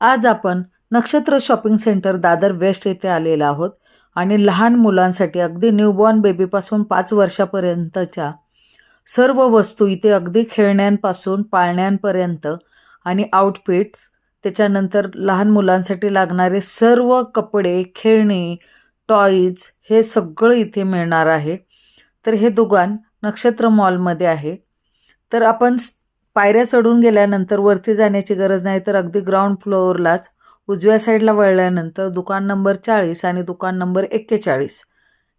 आज आपण नक्षत्र शॉपिंग सेंटर दादर वेस्ट येथे आलेलो आहोत आणि लहान मुलांसाठी अगदी न्यूबॉर्न बेबीपासून पाच वर्षापर्यंतच्या सर्व वस्तू इथे अगदी खेळण्यांपासून पाळण्यांपर्यंत आणि आउटफिट्स त्याच्यानंतर लहान मुलांसाठी लागणारे सर्व कपडे खेळणी टॉईज हे सगळं इथे मिळणार आहे. तर हे दुकान नक्षत्र मॉलमध्ये आहे. तर आपण पायऱ्या चढून गेल्यानंतर वरती जाण्याची गरज नाही तर अगदी ग्राउंड फ्लोअरलाच उजव्या साईडला वळल्यानंतर दुकान नंबर चाळीस आणि दुकान नंबर एक्केचाळीस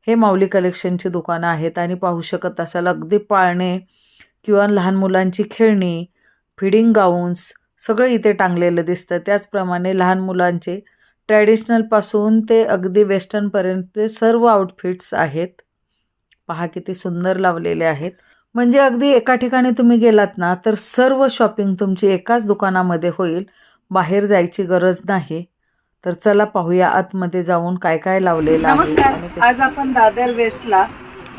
हे माऊली कलेक्शनची दुकानं आहेत आणि पाहू शकत असाल अगदी पाळणे किंवा लहान मुलांची खेळणी फिडिंग गाऊन्स सगळं इथे टांगलेलं दिसतं. त्याचप्रमाणे लहान मुलांचे ट्रॅडिशनलपासून ते अगदी वेस्टर्नपर्यंतचे सर्व आउटफिट्स आहेत. पहा किती सुंदर लावलेले आहेत. म्हणजे अगदी एका ठिकाणी तुम्ही गेलात ना तर सर्व शॉपिंग तुमची एकाच दुकानामध्ये होईल. बाहेर जायची गरज नाही. तर चला पाहूया आतमध्ये जाऊन काय काय लावलेलं नमस्कार. आज आपण दादर वेस्टला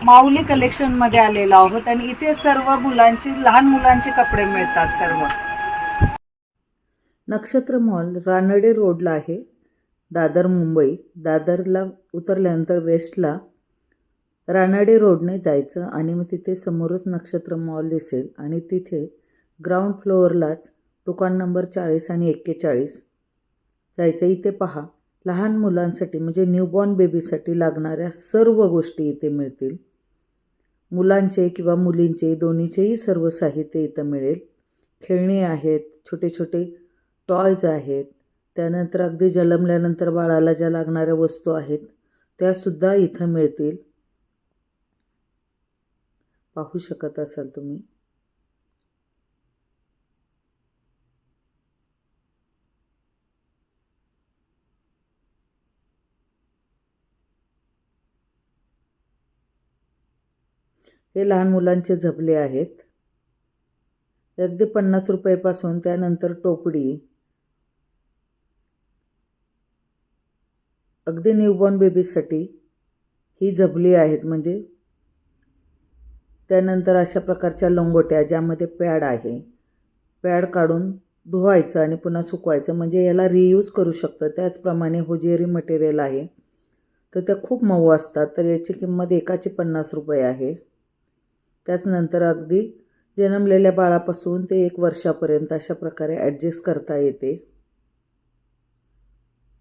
माऊली कलेक्शनमध्ये आलेलो आहोत आणि इथे सर्व मुलांची लहान मुलांचे कपडे मिळतात सर्व. नक्षत्र मॉल रानडे रोडला आहे. दादर मुंबई. दादरला उतरल्यानंतर वेस्टला रानाडे रोडने जायचं आणि मग तिथे समोरच नक्षत्र मॉल दिसेल आणि तिथे ग्राउंड फ्लोअरलाच दुकान नंबर चाळीस आणि एक्केचाळीस. जायचं इथे पहा. लहान मुलांसाठी म्हणजे न्यूबॉर्न बेबीसाठी लागणाऱ्या सर्व गोष्टी इथे मिळतील. मुलांचे किंवा मुलींचे दोन्हीचेही सर्व साहित्य इथं मिळेल. खेळणी आहेत छोटे छोटे टॉयज आहेत. त्यानंतर अगदी जन्मल्यानंतर बाळाला ज्या लागणाऱ्या वस्तू आहेत त्यासुद्धा इथं मिळतील. पाहू शकत असाल तुम्ही. हे लहान मुलांचे झबले आहेत. अगदी पन्नास रुपयेपासून त्यानंतर टोपडी. अगदी न्यूबॉर्न बेबीसाठी ही झबली आहेत म्हणजे त्यानंतर अशा प्रकारच्या लंगोट्या ज्यामध्ये पॅड आहे. पॅड काढून धुवायचं आणि पुन्हा सुकवायचं. म्हणजे याला रियूज करू शकतं. त्याचप्रमाणे होजेरी मटेरियल आहे तर त्या खूप मऊ असतात. तर याची किंमत एकाची पन्नास रुपये आहे. त्याचनंतर अगदी जन्मलेल्या बाळापासून ते एक वर्षापर्यंत अशा प्रकारे ॲडजस्ट करता येते.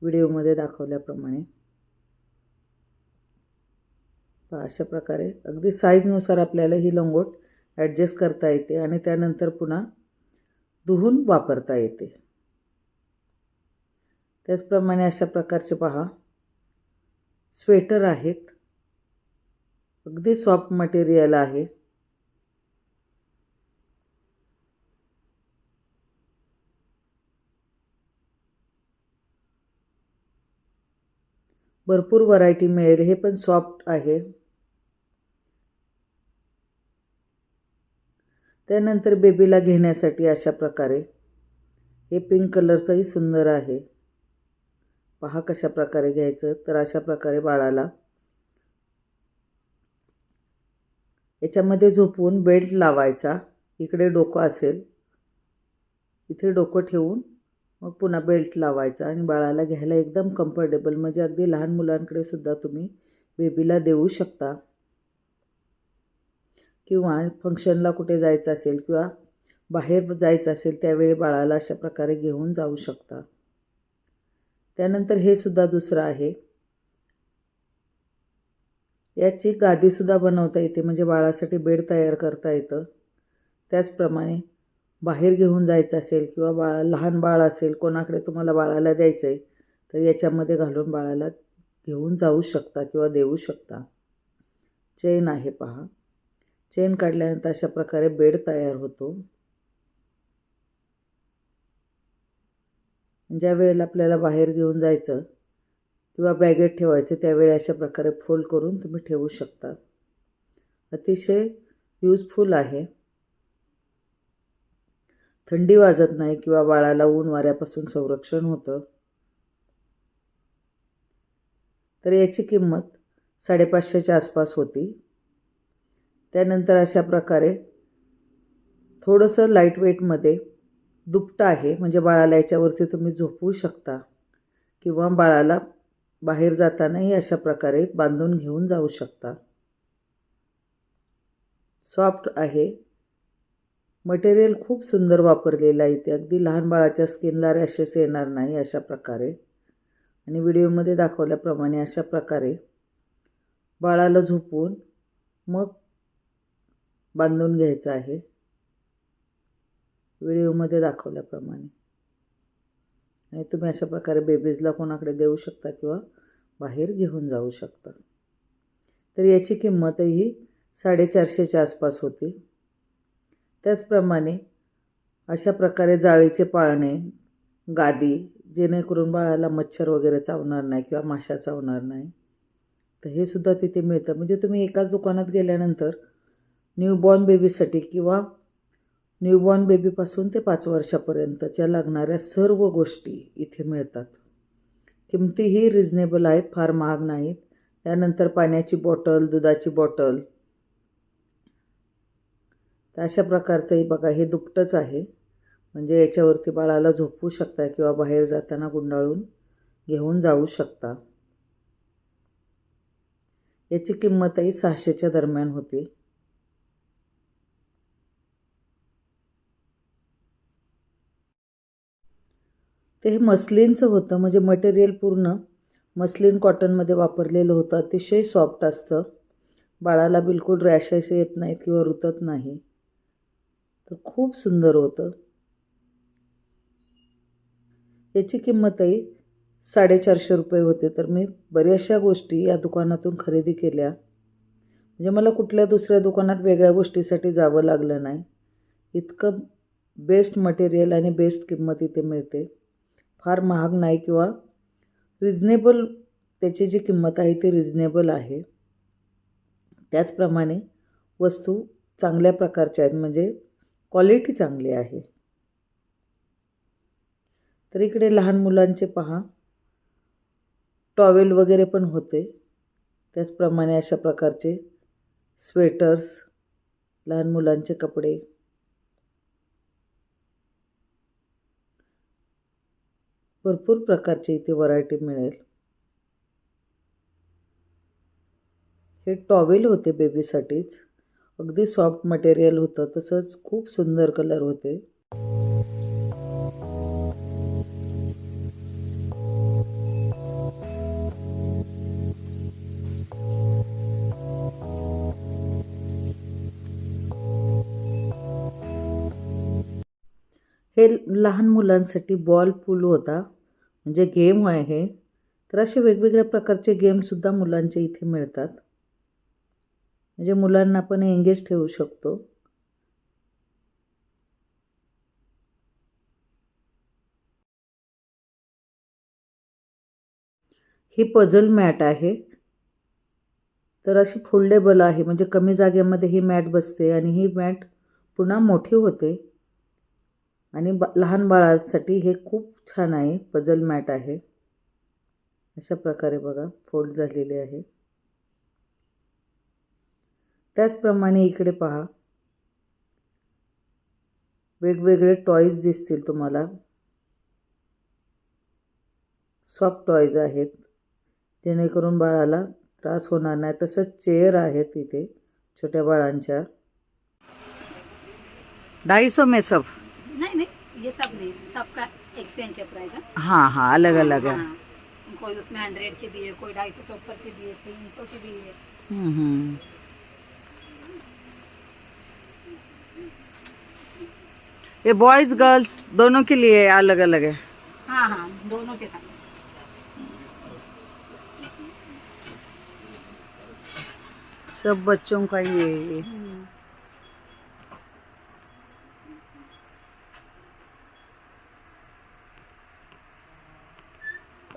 व्हिडिओमध्ये दाखवल्याप्रमाणे. अशा प्रकारे. अगदी साईजनुसार आपल्याला ही लंगोट ॲडजस्ट करता येते आणि त्यानंतर पुन्हा धुवून वापरता येते. त्याचप्रमाणे अशा प्रकारचे पहा. स्वेटर आहेत. अगदी सॉफ्ट मटेरियल आहे. भरपूर व्हरायटी मिळेल. हे पण सॉफ्ट आहे. त्यानंतर बेबीला घेण्यासाठी अशा प्रकारे. हे पिंक कलरचंही सुंदर आहे. पहा कशा प्रकारे घ्यायचं. तर अशा प्रकारे बाळाला. याच्यामध्ये झोपवून बेल्ट लावायचा. इकडे डोकं असेल. इथे डोकं ठेवून मग पुन्हा बेल्ट लावायचा आणि बाळाला घ्यायला एकदम कम्फर्टेबल म्हणजे अगदी लहान मुलांकडे सुद्धा तुम्ही बेबीला देऊ शकता. किंवा फंक्शनला कुठे जायचं असेल किंवा बाहेर जायचं असेल त्यावेळी बाळाला अशा प्रकारे घेऊन जाऊ शकता त्यानंतर हे सुद्धा दुसरं आहे. याची गादीसुद्धा बनवता येते म्हणजे बाळासाठी बेड तयार करता येतं. त्याचप्रमाणे बाहेर घेऊन जायचं असेल किंवा बाळा लहान बाळ असेल कोणाकडे तुम्हाला बाळाला द्यायचं आहे तर याच्यामध्ये घालून बाळाला घेऊन जाऊ शकता किंवा देऊ शकता. चेन आहे पहा. चेन काढल्यानंतर अशा प्रकारे बेड तयार होतो. ज्या वेळेला आपल्याला बाहेर घेऊन जायचं किंवा बॅगेत ठेवायचं त्यावेळी अशा प्रकारे फोल्ड करून तुम्ही ठेवू शकता. अतिशय यूजफुल आहे. थंडी वाजत नाही किंवा बाळाला ऊन वाऱ्यापासून संरक्षण होतं. तर याची किंमत साडेपाचशेच्या आसपास होती. त्यानंतर अशा प्रकारे थोडंसं लाइट वेटमध्ये दुपटा आहे. म्हणजे बाळाला याच्यावरती तुम्ही झोपवू शकता किंवा बाळाला बाहेर जातानाही अशा प्रकारे बांधून घेऊन जाऊ शकता. सॉफ्ट आहे. मटेरियल खूप सुंदर वापरलेलं आहे इथे अगदी लहान बाळाच्या स्किनला रॅशेस येणार नाही अशा प्रकारे. आणि व्हिडिओमध्ये दाखवल्याप्रमाणे अशा प्रकारे बाळाला झोपवून मग बांधून घ्यायचं आहे. व्हिडिओमध्ये दाखवल्याप्रमाणे. आणि तुम्ही अशा प्रकारे बेबीजला कोणाकडे देऊ शकता किंवा बाहेर घेऊन जाऊ शकता. तर याची किंमतही साडेचारशेच्या आसपास होती. त्याचप्रमाणे अशा प्रकारे जाळीचे पाळणे गादी जेणेकरून बाळाला मच्छर वगैरे चावणार नाही किंवा माशा चावणार नाही. तर हे सुद्धा तिथे मिळतं. म्हणजे तुम्ही एकाच दुकानात गेल्यानंतर न्यूबॉर्न बेबीसाठी किंवा न्यूबॉर्न बेबीपासून ते पाच वर्षापर्यंतच्या लागणाऱ्या सर्व गोष्टी इथे मिळतात. किमतीही रिझनेबल आहेत फार महाग नाहीत. त्यानंतर पाण्याची बॉटल दुधाची बॉटल तर अशा प्रकारचंही बघा हे दुपटंच आहे. म्हणजे याच्यावरती बाळाला झोपवू शकता किंवा बाहेर जाताना गुंडाळून घेऊन जाऊ शकता. याची किंमतही सहाशेच्या दरम्यान होती. ते हे मस्लिनचं होतं. म्हणजे मटेरियल पूर्ण मस्लिन कॉटनमध्ये वापरलेलं होतं. अतिशय सॉफ्ट असतं. बाळाला बिलकुल रॅशेस येत नाहीत किंवा रुतत नाही. तर खूप सुंदर होतं. याची किंमतही साडेचारशे रुपये होते. तर मी बऱ्याचशा गोष्टी या दुकानातून खरेदी केल्या. म्हणजे मला कुठल्या दुसऱ्या दुकानात वेगळ्या गोष्टीसाठी जावं लागलं नाही. इतकं बेस्ट मटेरियल आणि बेस्ट किंमत इथे मिळते. फार महाग नाही किंवा रिजनेबल त्याची जी किंमत आहे ती रिजनेबल आहे. त्याचप्रमाणे वस्तू चांगल्या प्रकारच्या आहेत म्हणजे क्वालिटी चांगली आहे. तर इकडे लहान मुलांचे पहा. टॉवेल वगैरे पण होते. त्याचप्रमाणे अशा प्रकारचे स्वेटर्स लहान मुलांचे कपडे. भरपूर प्रकारची इथे व्हरायटी मिळेल. हे टॉवेल होते बेबीसाठीच अगदी सॉफ्ट मटेरियल होतं तसंच खूप सुंदर कलर होते. हे लहान मुलांसाठी बॉल पूल होता म्हणजे गेम आहे. तर असे वेगवेगळ्या प्रकारचे गेमसुद्धा मुलांचे इथे मिळतात. म्हणजे मुलांना आपण एंगेज ठेवू शकतो. ही पझल मॅट आहे. तर अशी फोल्डेबल आहे म्हणजे कमी जागेमध्ये ही मॅट बसते आणि ही मॅट पुन्हा मोठी होते. आणि ब लहान बाळासाठी हे खूप छान आहे. पझल मॅट आहे. अशा प्रकारे बघा फोल्ड झालेले आहे. त्याचप्रमाणे इकडे पहा. वेगवेगळे टॉईज दिसतील तुम्हाला. सॉफ्ट टॉईज आहेत. जेणेकरून बाळाला त्रास होणार नाही. तसंच चेअर आहेत इथे छोट्या बाळांच्या. ढाईसो मेसफ नहीं नहीं ये सब नहीं सबका एक्सचेंज है प्राइस हाँ। हाँ अलग अलग है। हाँ, कोई उसमें हंड्रेड के भी है कोई ढाई सौ के ऊपर के भी है तीन सौ के भी है। हम्म, हम्म. ये बॉयज़ गर्ल्स दोनों के लिए अलग अलग है। हाँ हाँ दोनों के साथ। सब बच्चों का ही है ये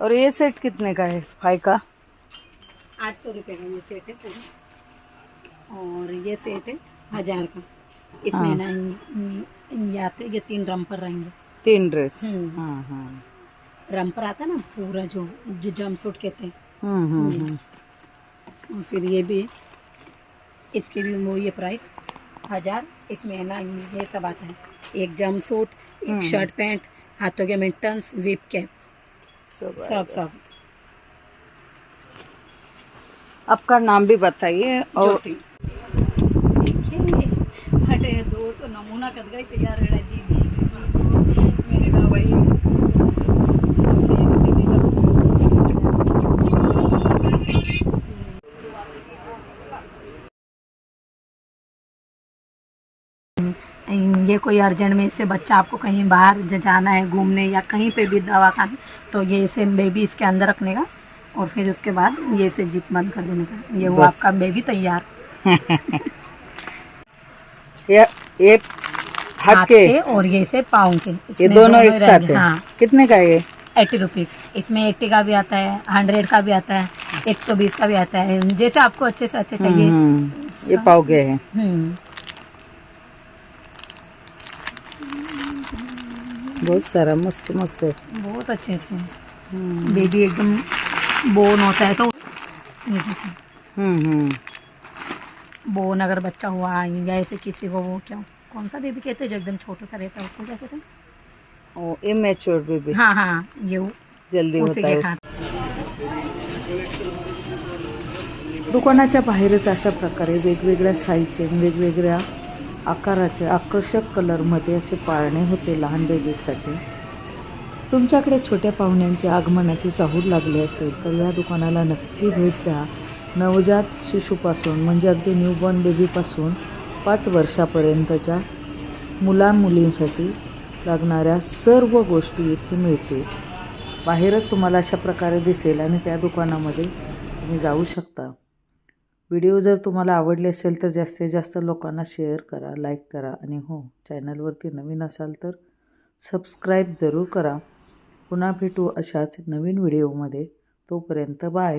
और ये सेट कितने का है? फाइव का? आठ सौ रुपये का ये सेट है पूरा। और ये सेट है हज़ार का। इसमें हाँ। ना आते ये तीन रंपर रहेंगे। तीन ड्रेस हम्म। हाँ हाँ। रंपर आता ना पूरा जो जो जम सूट कहते हैं। हम्म, हम्म, हम्म. और फिर ये भी इसके भी वो ये प्राइस हज़ार। इसमें है ना ये सब आता है। एक जम सूट। एक शर्ट पैंट हाथों के मिटन्स विप कैप सब सब सब। आपका नाम भी बताइए और दो तो नमूना कद गई तैयार है दीदी। मैंने कहा भाई दीदी का बच्चा। ये कोई अर्जेंट में इससे बच्चा आपको कहीं बाहर जाना है घूमने या कहीं पे भी दवा खाने तो ये इसे बेबी इसके अंदर रखने का और फिर उसके बाद ये इसे जीप बंद कर देने का। ये वो आपका बेबी तैयार। ये ये हाथ के? और ये से पाँव के। ये दोनों एक साथ है? हाँ। कितने का है ये? एट्टी रुपीज़ इसमें एट्टी का भी आता है हंड्रेड का भी आता है एक सौ बीस का भी आता है। जैसे आपको अच्छे से अच्छे चाहिए। हम्म, ये पाव के है। बहुत सारा मस्त मस्त है। बहुत अच्छे अच्छे। बेबी एकदम बोन होता है तो। बोन अगर बच्चा हुआ या ऐसे किसी को वो क्या कौन सा बेबी कहते हैं जो एकदम छोटा सा रहता है उसको क्या कहते हैं? ओ इमेच्योर बेबी हाँ हाँ ये वो- जल्दी होता है दुकानाच्या बाहेरच अशा प्रकारे वेगवेगळ्या साईजचे वेगवेगळ्या आकाराचे आकर्षक कलरमध्ये असे पाळणे होते लहान बेबीजसाठी तुमच्याकडे छोट्या पाहुण्यांची आगमनाची चाहूल लागली असेल तर या दुकानाला नक्की भेट द्या. नवजात शिशूपासून म्हणजे अगदी न्यूबॉर्न बेबीपासून पाच वर्षापर्यंतच्या मुला मुलींसाठी लागणाऱ्या सर्व गोष्टी इथे मिळतील. बाहेरच तुम्हाला अशा प्रकारे दिसेल आणि त्या दुकानामध्ये तुम्ही जाऊ शकता. व्हिडिओ जर तुम्हाला आवडले असेल तर जास्तीत जास्त लोकांना शेअर करा लाईक करा आणि हो चॅनलवरती नवीन असाल तर सबस्क्राईब जरूर करा. पुन्हा भेटू अशाच नवीन व्हिडिओमध्ये. तोपर्यंत बाय.